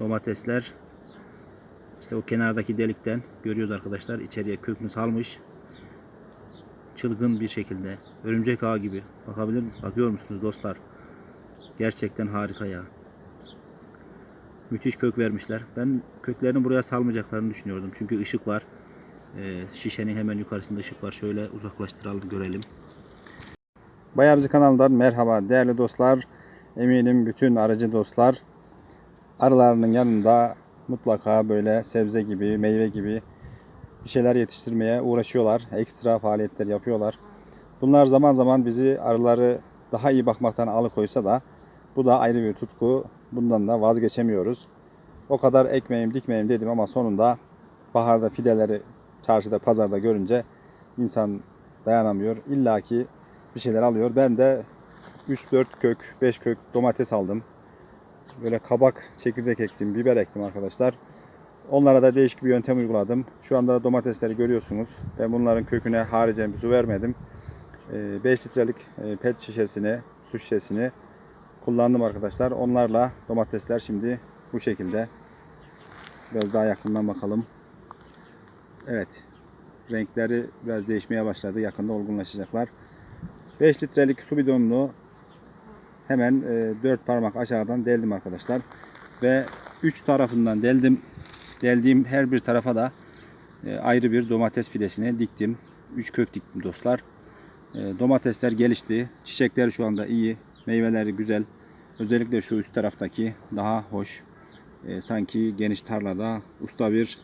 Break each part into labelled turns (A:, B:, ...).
A: Domatesler işte o kenardaki delikten görüyoruz arkadaşlar. içeriye kökünü salmış. Çılgın bir şekilde. Örümcek ağı gibi. Bakabilir Bakıyor musunuz dostlar? Gerçekten harika ya. Müthiş kök vermişler. Ben köklerini buraya salmayacaklarını düşünüyordum. Çünkü ışık var. Ee, şişenin hemen yukarısında ışık var. Şöyle uzaklaştıralım görelim.
B: Bayarcı kanalından merhaba değerli dostlar. Eminim bütün arıcı dostlar arılarının yanında mutlaka böyle sebze gibi, meyve gibi bir şeyler yetiştirmeye uğraşıyorlar. Ekstra faaliyetler yapıyorlar. Bunlar zaman zaman bizi arıları daha iyi bakmaktan alıkoysa da bu da ayrı bir tutku. Bundan da vazgeçemiyoruz. O kadar ekmeğim dikmeyim dedim ama sonunda baharda fideleri çarşıda pazarda görünce insan dayanamıyor. İlla ki bir şeyler alıyor. Ben de 3-4 kök, 5 kök domates aldım. Böyle kabak, çekirdek ektim, biber ektim arkadaşlar. Onlara da değişik bir yöntem uyguladım. Şu anda domatesleri görüyorsunuz. Ben bunların köküne haricen bir su vermedim. 5 litrelik e, pet şişesini, su şişesini kullandım arkadaşlar. Onlarla domatesler şimdi bu şekilde. Biraz daha yakından bakalım. Evet. Renkleri biraz değişmeye başladı. Yakında olgunlaşacaklar. 5 litrelik su bidonunu hemen 4 parmak aşağıdan deldim arkadaşlar. Ve 3 tarafından deldim. Deldiğim her bir tarafa da e, ayrı bir domates fidesini diktim. 3 kök diktim dostlar. E, Domatesler gelişti. Çiçekleri şu anda iyi. Meyveleri güzel. Özellikle şu üst taraftaki daha hoş. E, sanki geniş tarlada usta bir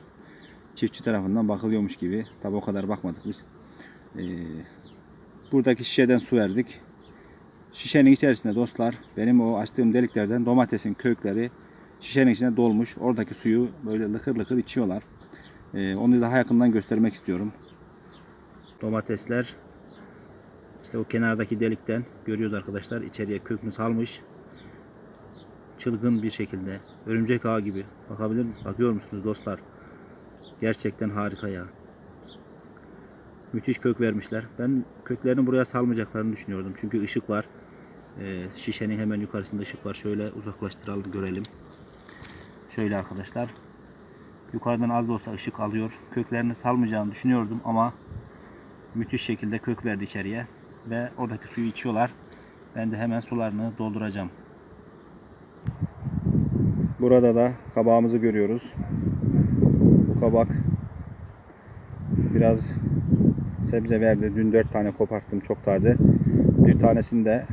B: çiftçi tarafından bakılıyormuş gibi. Tabi o kadar bakmadık biz. E, buradaki şişeden su verdik. Şişenin içerisinde dostlar benim o açtığım deliklerden domatesin kökleri şişenin içine dolmuş. Oradaki suyu böyle lıkır lıkır içiyorlar. Ee, onu daha yakından göstermek istiyorum.
A: Domatesler işte o kenardaki delikten görüyoruz arkadaşlar. içeriye kökünü salmış. Çılgın bir şekilde. Örümcek ağı gibi. Bakabilir Bakıyor musunuz dostlar? Gerçekten harika ya. Müthiş kök vermişler. Ben köklerini buraya salmayacaklarını düşünüyordum. Çünkü ışık var. Ee, şişenin hemen yukarısında ışık var. Şöyle uzaklaştıralım görelim. Şöyle arkadaşlar. Yukarıdan az da olsa ışık alıyor. Köklerini salmayacağını düşünüyordum ama müthiş şekilde kök verdi içeriye. Ve oradaki suyu içiyorlar. Ben de hemen sularını dolduracağım.
B: Burada da kabağımızı görüyoruz. Bu kabak biraz sebze verdi. Dün 4 tane koparttım çok taze. Bir tanesinde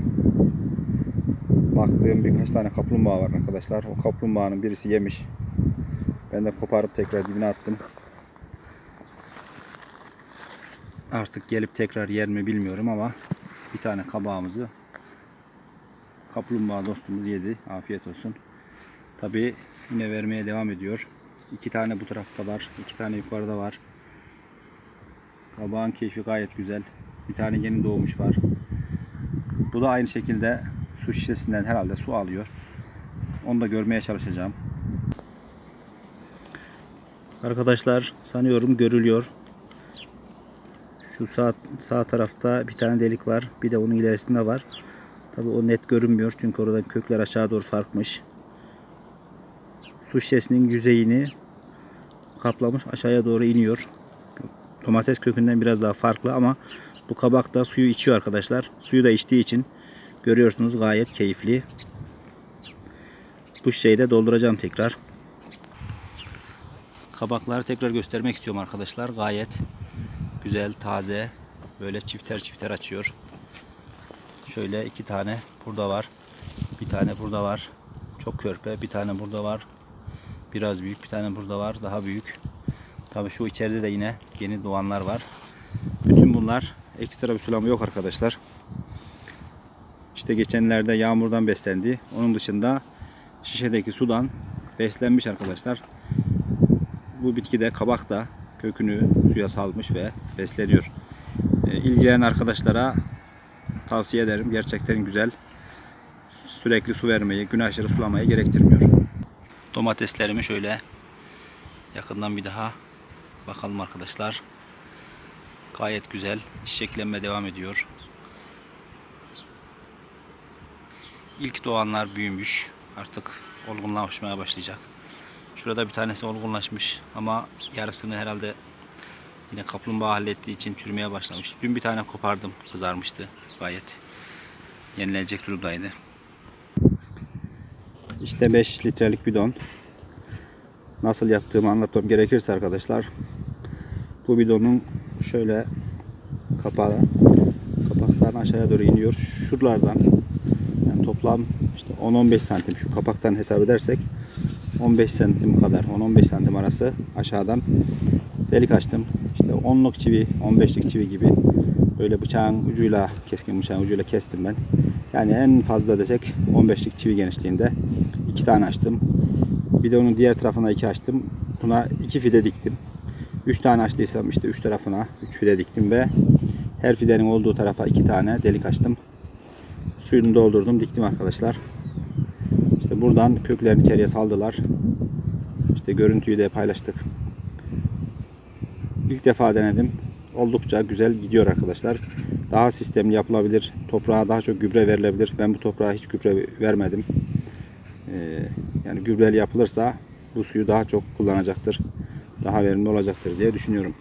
B: baktığım birkaç tane kaplumbağa var arkadaşlar. O kaplumbağanın birisi yemiş. Ben de koparıp tekrar dibine attım.
A: Artık gelip tekrar yer mi bilmiyorum ama bir tane kabağımızı kaplumbağa dostumuz yedi. Afiyet olsun. Tabi yine vermeye devam ediyor. İki tane bu tarafta var. iki tane yukarıda var. Kabağın keyfi gayet güzel. Bir tane yeni doğmuş var. Bu da aynı şekilde su şişesinden herhalde su alıyor. Onu da görmeye çalışacağım. Arkadaşlar sanıyorum görülüyor. Şu sağ, sağ tarafta bir tane delik var. Bir de onun ilerisinde var. Tabi o net görünmüyor. Çünkü oradan kökler aşağı doğru sarkmış. Su şişesinin yüzeyini kaplamış. Aşağıya doğru iniyor. Domates kökünden biraz daha farklı ama bu kabak da suyu içiyor arkadaşlar. Suyu da içtiği için görüyorsunuz gayet keyifli. Bu şişeyi de dolduracağım tekrar. Kabakları tekrar göstermek istiyorum arkadaşlar. Gayet güzel, taze. Böyle çifter çifter açıyor. Şöyle iki tane burada var. Bir tane burada var. Çok körpe. Bir tane burada var. Biraz büyük. Bir tane burada var. Daha büyük. Tabii şu içeride de yine yeni doğanlar var. Bütün bunlar ekstra bir sulama yok arkadaşlar. İşte geçenlerde yağmurdan beslendi. Onun dışında şişedeki sudan beslenmiş arkadaşlar. Bu bitki de kabak da kökünü suya salmış ve besleniyor. E, ilgilenen arkadaşlara tavsiye ederim. Gerçekten güzel. Sürekli su vermeyi, gün aşırı sulamayı gerektirmiyor. Domateslerimi şöyle yakından bir daha bakalım arkadaşlar. Gayet güzel. Çiçeklenme devam ediyor. İlk doğanlar büyümüş. Artık olgunlaşmaya başlayacak. Şurada bir tanesi olgunlaşmış ama yarısını herhalde yine kaplumbağa hallettiği için çürümeye başlamış. Dün bir tane kopardım kızarmıştı gayet yenilecek durumdaydı.
B: İşte 5 litrelik bidon. Nasıl yaptığımı anlatmam gerekirse arkadaşlar. Bu bidonun şöyle kapağı kapaktan aşağıya doğru iniyor. Şuralardan yani toplam işte 10-15 santim şu kapaktan hesap edersek 15 santim kadar 10-15 santim arası aşağıdan delik açtım. İşte 10'luk çivi 15'lik çivi gibi böyle bıçağın ucuyla keskin bıçağın ucuyla kestim ben. Yani en fazla desek 15'lik çivi genişliğinde iki tane açtım. Bir de onun diğer tarafına iki açtım. Buna iki fide diktim. Üç tane açtıysam işte üç tarafına üç fide diktim ve her fidenin olduğu tarafa iki tane delik açtım. Suyunu doldurdum diktim arkadaşlar. İşte buradan köklerini içeriye saldılar. İşte görüntüyü de paylaştık. İlk defa denedim. Oldukça güzel gidiyor arkadaşlar. Daha sistemli yapılabilir. Toprağa daha çok gübre verilebilir. Ben bu toprağa hiç gübre vermedim. Ee, yani gübreli yapılırsa bu suyu daha çok kullanacaktır. Daha verimli olacaktır diye düşünüyorum.